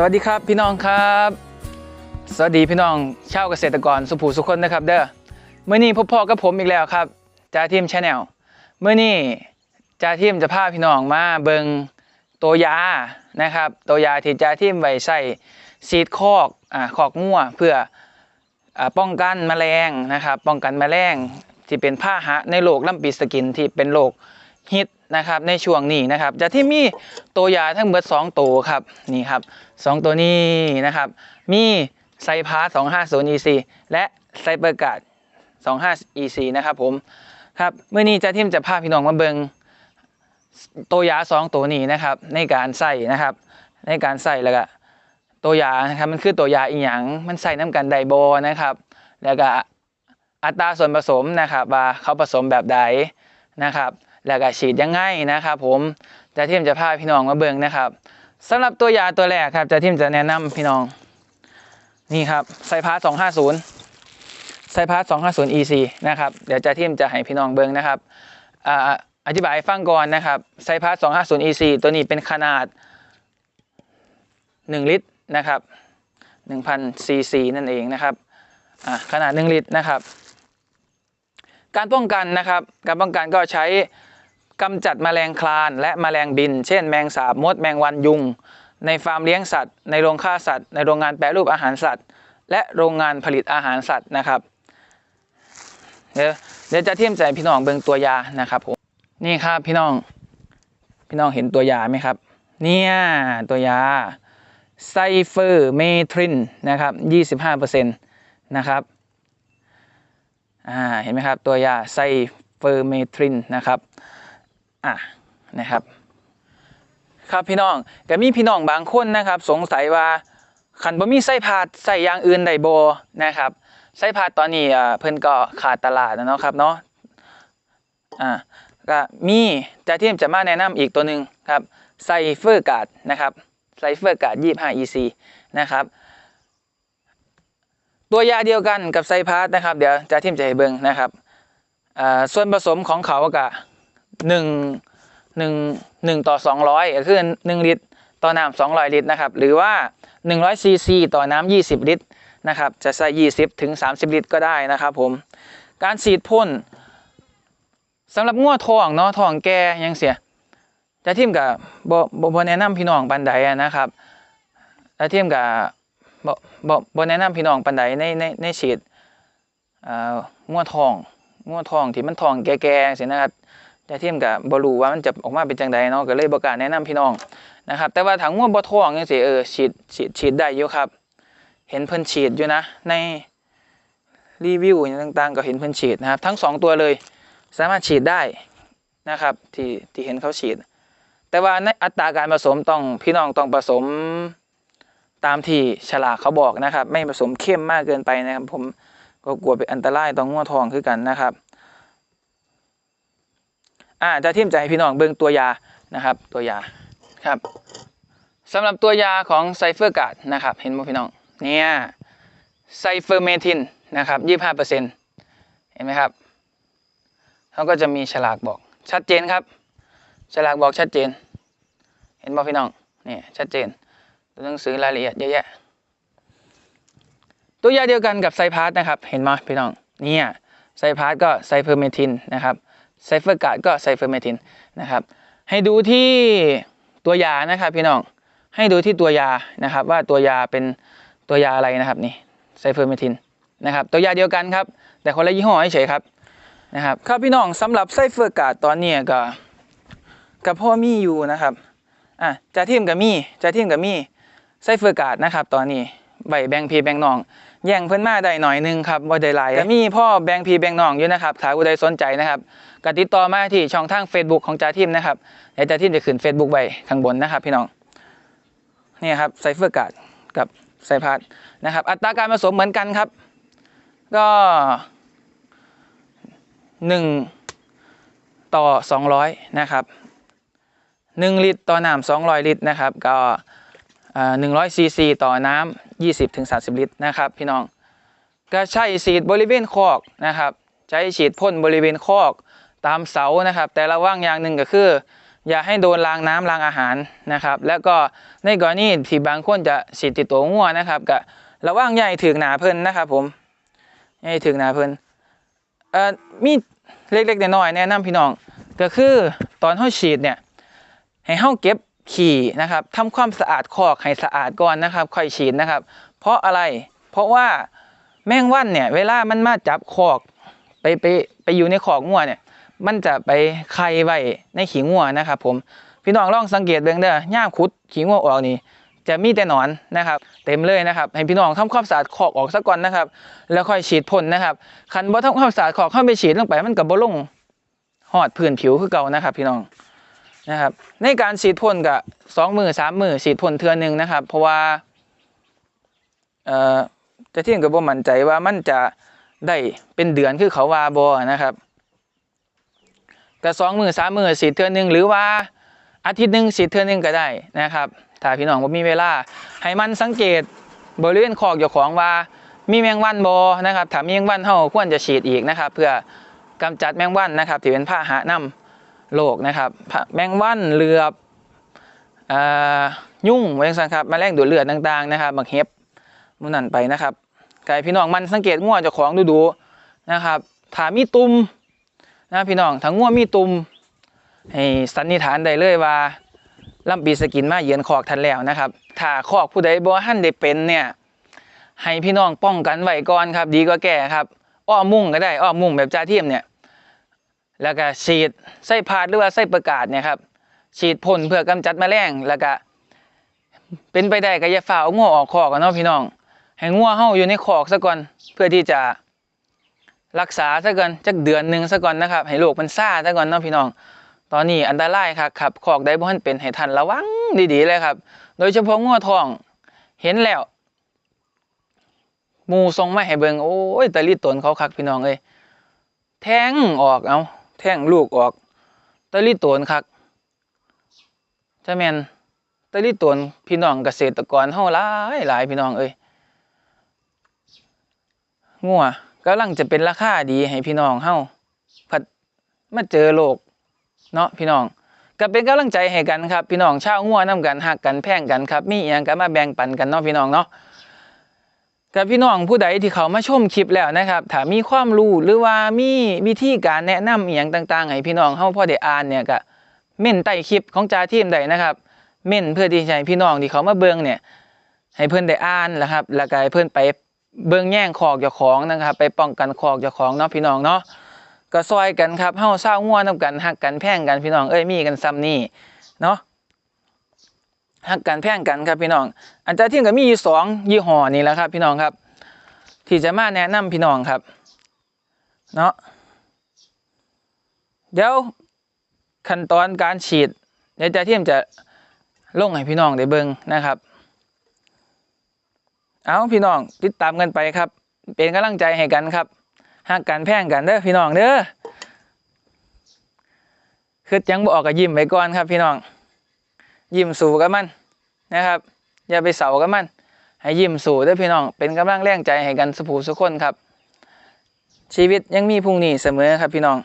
สวัสดีครับพี่น้องครับ สวัสดีพี่น้องชาวเกษตรกรสุภูสุคนนะครับ เด้อเมื่อนี้พบพ่อกับผมอีกแล้วครับจ่าทีมชาแนลเมื่อนี้จ่าทีมจะพาพี่น้องมาเบิงตัวยานะครับตัวยาที่จ่าทีมไว้ใส่ซีดคอกอ่าคอกงัวเพื่ออป้องกันแมลงนะครับ ป้องกันแมลงที่เป็นพาหะในโรคลำปีสกินที่เป็นโรค ฮิตนะครับในช่วงนี้นะครับ จะที่มีตัวยาทั้งเบิด2ตัวครับนี่ครับสองตัวนี้นะครับ มีไซพาร์250 EC และไซเบอร์การ์ด25 EC นะครับผมครับเมื่อนี้จะทิมจะพาพี่น้องมาเบิงตัวยาสองตัวนี้นะครับ ในการใส่นะครับ ในการใส่แล้วก็ตัวยานะครับมันคือตัวยาอีหยังมันใส่น้ำกันไดโบนะครับ แล้วก็อัตราส่วนผสมนะครับว่าเขาผสมแบบใดนะครับ แล้วก็ฉีดยังไงนะครับ ผมจะทิมจะพาพี่น้องมาเบิงนะครับสำหรับตัวยาตัวแรกครับจะทิมจะแนะนำพี่น้อง นี่ครับไซพาร์250ไซพาร์250 EC นะครับเดี๋ยวจะทิมจะให้พี่น้องเบิงนะครับออธิบายฟังก่อนนะครับไซพาร์250 EC ตัวนี้เป็นขนาด1ลิตรนะครับ1,000 cc นั่นเองนะครับอ่าขนาด1ลิตรนะครับ การป้องกันนะครับ การป้องกันก็ใช้ กำจัดแมลงคลานและแมลงบิน เช่น แมงสาบมดแมงวันยุง ในฟาร์มเลี้ยงสัตว์ ในโรงฆ่าสัตว์ ในโรงงานแปรรูปอาหารสัตว์ และโรงงานผลิตอาหารสัตว์นะครับเดี๋ยวเดี๋ยวจะเทียมใจพี่น้องเบิ่งตัวยานะครับผมนี่ครับพี่น้อง พี่น้องเห็นตัวยาไหมครับ เนี่ยตัวยาไซเฟอร์เมทรินนะครับ 25%นะครับ อ่า เห็นไหมครับ ตัวยาไซเฟอร์เมทรินนะครับ อะนะครับ ครับพี่น้องก็มีพี่น้องบางคนนะครับ สงสัยว่าขันบ่มีไส้พาดใส่ยางอื่นได้บ่นะครับไส้พาดตอนนี้อ่าเพิ่นก็ขาดตลาดนะเนาะครับเนาะอ่าก็มีจะที่จะมาแนะนำอีกตัวหนึ่งครับไซเฟอร์การ์ดนะครับไซเฟอร์การ์ด25 EC นะครับ ตัวยาเดียวกันกับไซพาร์ทนะครับ เดี๋ยวจะทิมจะให้เบิ่งนะครับส่วนผสมของเขาก็ หนึ่งหนึ่งหนึ่งต่อสองร้อยก็คือหนึ่งลิตรต่อน้ำสองร้อยลิตรนะครับ หรือว่าหนึ่งร้อยซีซีต่อน้ำยี่สิบลิตรนะครับจะใส่ยี่สิบถึงสามสิบลิตรก็ได้นะครับผมการฉีดพ่นสำหรับงัวทองเนาะทองแก่ยังเสียจะทิมกับบ่บ่บ่แนะนำพี่น้องปันใดนะครับจะทิมกับบบบแนะนำพี่น้องปันใดในในในฉีดอ่างัวทองงัวทองที่มันทองแก่ๆสินะครับ แต่เทียมกับบรูว่ามันจะออกมาเป็นจังใดเนาะก็เลยบอกการแนะนำพี่น้องนะครับ แต่ว่าถังง่วงบ่ท้องจังซี่เออฉีดฉีดฉีดได้อยู่ครับ เห็นเพิ่นฉีดอยู่นะ ในรีวิวต่างๆ ก็เห็นเพิ่นฉีดนะครับ ทั้งสองตัวเลย สามารถฉีดได้นะครับ ที่ที่เห็นเขาฉีด แต่ว่าในอัตราการผสมต้องพี่น้องต้องผสมตามที่ฉลากเขาบอกนะครับ ไม่ผสมเข้มมากเกินไปนะครับ ผมก็กลัวเป็นอันตรายต่อง่วงทองคือกันนะครับ อ่าจะทิมใจพี่น้องเบิ่งตัวยานะครับ ตัวยาครับสำหรับตัวยาของไซเฟอร์กาดนะครับ เห็นไหมพี่น้องเนี่ยไซเฟอร์เมทินนะครับยี่ห้าเปอร์เซ็นต์เห็นไหมครับเขาก็จะมีฉลากบอกชัดเจนครับ ฉลากบอกชัดเจน เห็นบ่พี่น้องเนี่ยชัดเจนตัวหนังสือรายละเอียดเยอะแยะตัวยาเดียวกันกับไซพาร์ตนะครับ เห็นไหมพี่น้องเนี่ยไซพาร์ตก็ไซเฟอร์เมทินนะครับ ไซเฟอร์การ์ดก็ไซเฟอร์เมทินนะครับ ให้ดูที่ตัวยานะครับพี่น้องให้ดูที่ตัวยานะครับ ว่าตัวยาเป็นตัวยาอะไรนะครับนี่ไซเฟอร์เมทินนะครับ ตัวยาเดียวกันครับ แต่คนละยี่ห้อเฉยครับนะครับครับพี่น้องสำหรับไซเฟอร์การ์ดตอนนี้ก็กับพ่อมีอยู่นะครับอะจะทีมกับมีจะทีมกับมีไซเฟอร์การ์ดนะครับ ตอนนี้ใบแบงพีแบงน้อง แย่งเพิ่นมาได้หน่อยหนึงครับว่าได้หลายก็มีพ่อแบงพีแบงน้องอยู่นะครับถ้าผู้ใดสนใจนะครับก็ติดต่อมาที่ช่องทาง Facebook ของจ่าทิมนะครับเดี๋ยวจ่าทิมจะขึ้น Facebook ไว้ข้างบนนะครับ พี่น้องนี่ครับไซเฟอร์การ์ดกับไซพาร์ทนะครับ อัตราการผสมเหมือนกันครับ ก็หนึ่งต่อสองร้อยนะครับหนึ่งลิตรต่อน้ำสองร้อยลิตรนะครับ ก็ หนึ่งร้อยซีซีต่อน้ำยี่สิบถึงสาสิบลิตรนะครับพี่น้องก็ใช้ฉีดบริเวณคอกนะครับ ใช้ฉีดพ่นบริเวณคอกตามเสานะครับ แต่ระว่างอย่างหนึ่งก็คือ อย่าให้โดนรางน้ำรางอาหารนะครับ แล้วก็ในกรณีที่บางคนจะฉีดติดตัวงัวนะครับก็ระวังอย่าใหญ่ถึงหนาเพิ่นนะครับ ผมใหญ่ถึงหนาเพิ่นเอ่อมีเล็กๆน้อยๆแนะนำพี่น้องก็คือตอนเฮาฉีดเนี่ยให้เฮาเก็บ ขี่นะครับทำความสะอาดคอกให้สะอาดก่อนนะครับ ค่อยฉีดนะครับ เพราะอะไรเพราะว่าแมงวันเนี่ย เวลามันมาจับคอก ไปไปไปอยู่ในคอกงัวเนี่ยมันจะไปไข่ไว้ในขี้งัวนะครับผมพี่น้องลองสังเกตเบงเด้อย่ามขุดขี้งัวออกนี่จะมีแต่หนอนนะครับ เต็มเลยนะครับ ให้พี่น้องทำความสะอาดคอกออกซะก่อนนะครับ แล้วค่อยฉีดพ่นนะครับคันบ่ทำความสะอาดคอกเข้าไปฉีดลงไปมันก็บ่ลงหอดพื้นผิวคือเก่านะครับ พี่น้อง นะครับ ในการฉีดพ่นก็สองมือสามมือฉีดพ่นเทือหนึ่งนะครับ เพราะว่าเอ่อจะที่ยงกับบ่มั่นใจว่ามันจะได้เป็นเดือนคือเขาวาบ่นะครับก็สองมือสามมือสีดเทือหนึ่งหรือว่าอาทิตย์หนึ่งสีดเทือหนึ่งก็ได้นะครับถ้าพี่น้องบ่มีเวลาให้มันสังเกตบริเวณคอกเจ้าของว่ามีแมงวันบ่นะครับถ้ามีแมงวันเฮาควรจะฉีดอีกนะครับ เพื่อกำจัดแมงวันนะครับที่เป็นพาหะนำ โรคนะครับแมงวันเหลือบอยุ่งไว้จังซั่นครับแมลงดูดเลือดต่างๆนะครับบักเห็บมันนั่นไปนะครับไกายพี่น้องมันสังเกตงัวเจ้าของดูๆนะครับถามีตุ่มนะพี่น้องทั้งง่วมีตุมให้สันนิษฐานได้เลยว่าลำปีสกินมาเยือนคอกทันแล้วนะครับ ถ้าคอกผู้ใดบ่หันได้เป็นเนี่ยให้พี่น้องป้องกันไว้ก่อนครับ ดีกว่าแก่ครับ อ้อมมุ่งก็ได้อ้อมมุ่งแบบจ่าเทียมเนี่ย แล้วก็ฉีดไส้พาดหรือว่าไส้ประกาศเนี่ยครับฉีดพ่นเพื่อกำจัดแมลงแล้วก็เป็นไปได้ก็อย่าฝ่าเอางัวออกคอกกันเนาะพี่น้อง ให้งัวเฮาอยู่ในคอกซะก่อนเพื่อที่จะรักษาซะก่อนจักเดือนหนึ่งซะก่อนนะครับ ให้โรคมันซาซะก่อนเนาะพี่น้อง ตอนนี้อันตรายครับครับขอกได้บ่ทันเป็นให้ท่านระวังดีๆเลยครับ โดยเฉพาะงัวทองเห็นแล้วมูทรงไมาให้เบิงโอ้ยตะลิตนเขาคักพี่น้องเอ้ยแทงออกเอา แท่งลูกออกตะลิตนคักจะแมนตะลิตนพี่น้องเกษตรกรเฮาหลายหลายพี่น้องเอ้ยงัวกำลังจะเป็นราคาดีให้พี่น้องเฮาผัดมาเจอโลกเนาะพี่น้องก็เป็นกำลังใจให้กันครับ พี่น้องชาวงัวนํกันหักกันแพงกันครับ มีอีหยังก็มาแบ่งปันกันเนาะพี่น้องเนาะ กับพี่น้องผู้ใดที่เขามาชมคลิปแล้วนะครับถ้ามีความรู้หรือว่ามีวิธีการแนะนำอีหยังต่างๆให้พี่น้องเฮาพอได้อ่านเนี่ยก็เม่นใต้คลิปของจาทีมได้นะครับ เม่นเพื่อที่จะให้พี่น้องที่เขามาเบิ่งเนี่ยให้เพิ่อนได้อ่านนะครับแล้วก็ให้เพิ่อนไปเบิ่งแย่งคอกเจ้าของนะครับ ไปป้องกันคอกเจ้าของเนาะพี่น้องเนาะก็ซอยกันครับเฮาเศร้าง่วนำกันหักกันแพ่งกันพี่น้องเอ้ยมีกันซ้ำนี่เนาะ หักกันแพงกันครับพี่น้อง อันจะที่ก็มีอยู่สองยี่ห้อนี่แหละครับพี่น้องครับ ที่จะมาแนะนำพี่น้องครับ เนาะเดี๋ยวขั้นตอนการฉีดเดี๋ยวจะเทียมจะลงให้พี่น้องได้เบิ่งนะครับ เอาพี่น้องติดตามกันไปครับ เป็นกำลังใจให้กันครับหักกันแพงกันเด้อพี่น้องเด้อคือยังบออกก็ยิ้มไว้ก่อนครับพี่น้อง ยิ้มสู่กับมัน นะครับ อย่าไปเสากับมัน ให้ยิ้มสู่ด้อพี่น้อง เป็นกำลังแรงใจให้กันสุภูสุคนครับ ชีวิตยังมีพรุ่งนี้เสมอครับพี่น้อง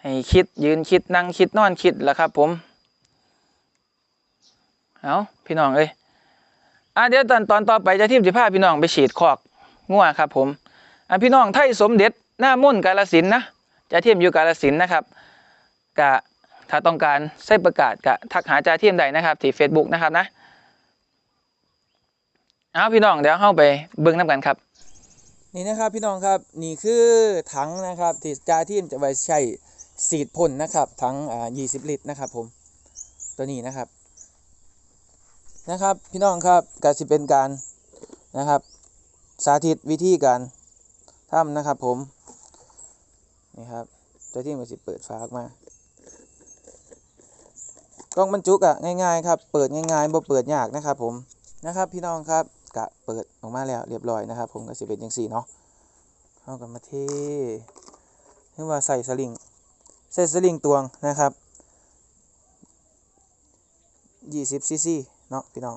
ให้คิดยืนคิดนั่งคิดนอนคิดแหละครับ ผม เอาพี่น้องเอ้ยอะเดี๋ยวตอนตอนต่อไปจะทีมสิพาพี่น้องไปฉีดคอกงัวครับผมอะพี่น้องไทยสมเด็จหน้ามุ่นกาลสินนะจะทีมอยู่กาลสินนะครับกะ ถ้าต้องการใส่ประกาศกะทักหาจ่าทีมใดนะครับที่ Facebook นะครับนะเอาพี่น้องเดี๋ยวเข้าไปเบิ่งน้ำกันครับ นี่นะครับพี่น้องครับนี่คือถังนะครับที่จ่าทีมจะไว้ใช้สีดพ่นนะครับถังอ่า20 ลิตรนะครับผมตัวนี้นะครับนะครับพี่น้องครับก็สิเป็นการนะครับ สาธิตวิธีการทำนะครับผมนี่ครับจ้าที่มันสิเปิดฝาออกมา กล่องบรรจุกอะง่ายๆครับเปิดง่ายๆบ่เปิดยากนะครับผมนะครับพี่น้องครับกะเปิดออกมาแล้วเรียบร้อยนะครับ ผมก็สิเป็นจังซี่เนาะเอากันมาเทหรือว่าใส่สลิงใส่สลิงตวงนะครับ20ซีซีเนาะพี่น้อง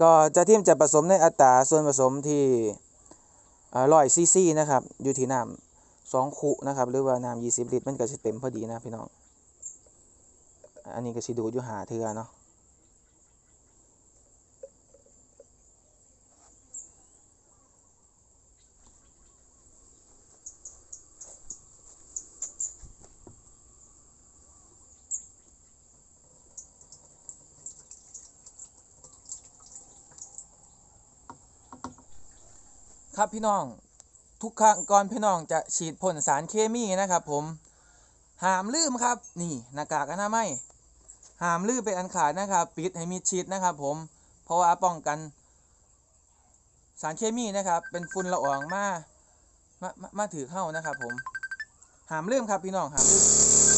ก็จะทีมจะผสมในอัตราส่วนผสมที่ร้อยซีซีนะครับอยู่ที่น้ำสองคุนะครับหรือว่าน้ำ20 ลิตรมันก็จะเต็มพอดีนะพี่น้อง อันนี้ก็สิดูดอยู่หาเทือเนาะครับพี่น้องทุกครั้งก่อนพี่น้องจะฉีดพ่นสารเคมีนะครับผมหามลืมครับ นี่หน้ากากอนามัย หามลืมไปนอันขาดนะครับ ปิดให้มิดชิดนะครับ ผม เพราะว่าป้องกัน สารเคมีนะครับ เป็นฝุ่นละอองมามามาถือเข้านะครับ ผมหามลืมครับพี่น้องหามลืม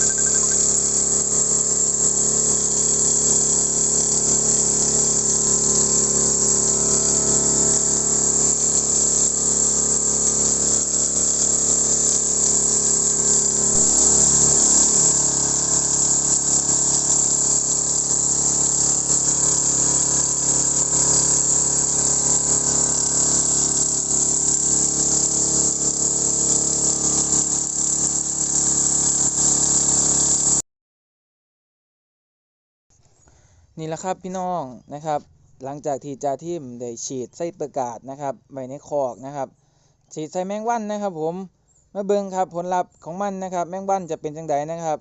นี่แหละครับพี่น้องนะครับ หลังจากที่จ่าทิมได้ฉีดไส้ประกาศนะครับไว้ในคอกนะครับฉีดใส่แมงวันนะครับ ผมมาเบิ่งครับผลลัพธ์ของมันนะครับ แมงวันจะเป็นจังไดนะครับ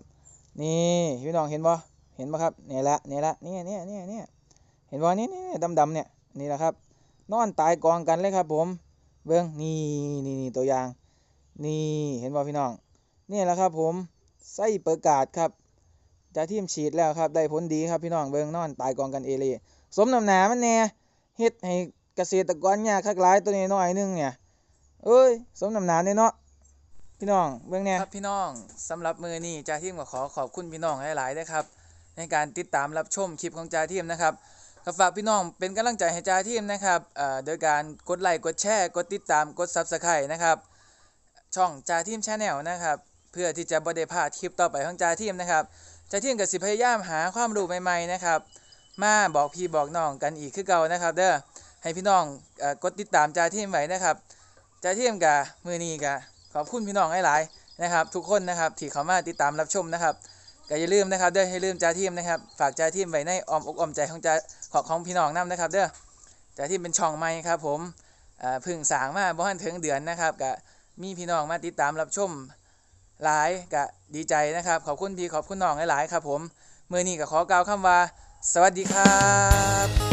นี่พี่น้องเห็นบ่เห็นบ่ครับนี่ละนี่ละเนี่ยเนี่ยเนี่ยเนี่ยเห็นบ่นี่นี่ดำดำเนี่ยนี่แหละครับ นอนตายกองกันเลยครับ ผมเบิ่งนี่นี่นี่ตัวอย่าง นี่เห็นบ่พี่น้องนี่แหละครับ ผมไส้ประกาศครับ จ่าทีมฉีดแล้วครับได้ผลดีครับพี่น้องเบิงนอนตายกองกันเอเลสมน้ำหนามันแน่เฮ็ดให้เกษตรกรยากคักหลายตัวนี้น้อยนึงเนี่ยเอ้ยสมน้ำหนาเนาะพี่น้องเบิงแน่ครับพี่น้องสำหรับมือนี้จ่าทีมก็ขอขอบคุณพี่น้องหลายๆนะครับ ในการติดตามรับชมคลิปของจ่าทีมนะครับก็ฝากพี่น้องเป็นกำลังใจให้จ่าทีมนะครับเอ่อโดยการกดไลค์กดแชร์กดติดตามกด Subscribe นะครับช่องจ่าทีมชาแนลนะครับ เพื่อที่จะบ่ได้พลาดคลิปต่อไปของจ่าทีมนะครับ จ่าทีมกับสิพยายามหาความรู้ใหม่ๆนะครับ มาบอกพี่บอกน้องกันอีกคือเก่านะครับ เด้อให้พี่น้องอกดติดตามจ่าเทียมไว้นะครับจ่าทีมกับมือนีกับขอบคุณพี่น้องหลายๆนะครับ ทุกคนนะครับที่เข้ามาติดตามรับชมนะครับก็อย่าลืมนะครับเด้ออย่าลืมจ่าเทียมนะครับฝากจ่าเทียมไว้ในอ้อมอกอ้อมใจของจ่าของของพี่น้องนํนะครับ เด้อจ่าเทียมเป็นช่องใหม่ครับ ผมอ่อเพึ่งสางมาบ่ทันถึงเดือนนะครับก็มีพี่น้องมาติดตามรับชม หลายกะดีใจนะครับ ขอบคุณพี่ขอบคุณน้องหลายๆครับผมมือนี้ก็ขอกล่าวคำว่า สวัสดีครับ